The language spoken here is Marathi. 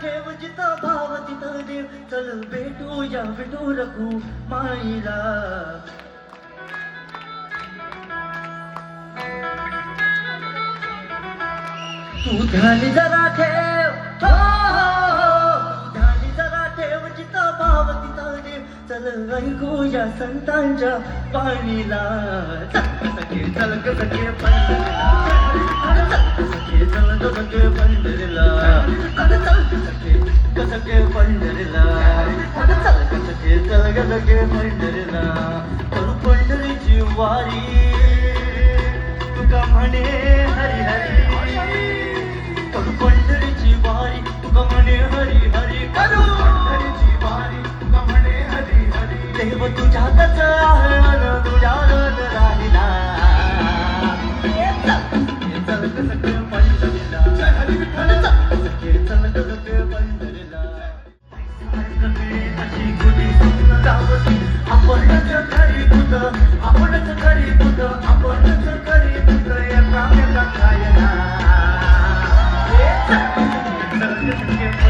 ठेव जिथं भाव तिथं देव चल भेटू या विटू रखू माईला तू ध्यान जरा ठेव ध्यान जरा ठेव जिथं भाव तिथं देव चल ऐकू या संतांच्या पाणीला चल कसं चल सखे पण सखे पंढरीला? सखे पंढरीला? सखे चल. सखे पंढरीला? करू पंढरीची वारी. तुका म्हणे हरी हरी. करू पंढरीची वारी. तुका म्हणे हरी हरी. करू पंढरीची वारी. तुका म्हणे हरी हरी. देव तुझ्यातच आहे तुझ्यातच राहिला. चल, ये Thank you.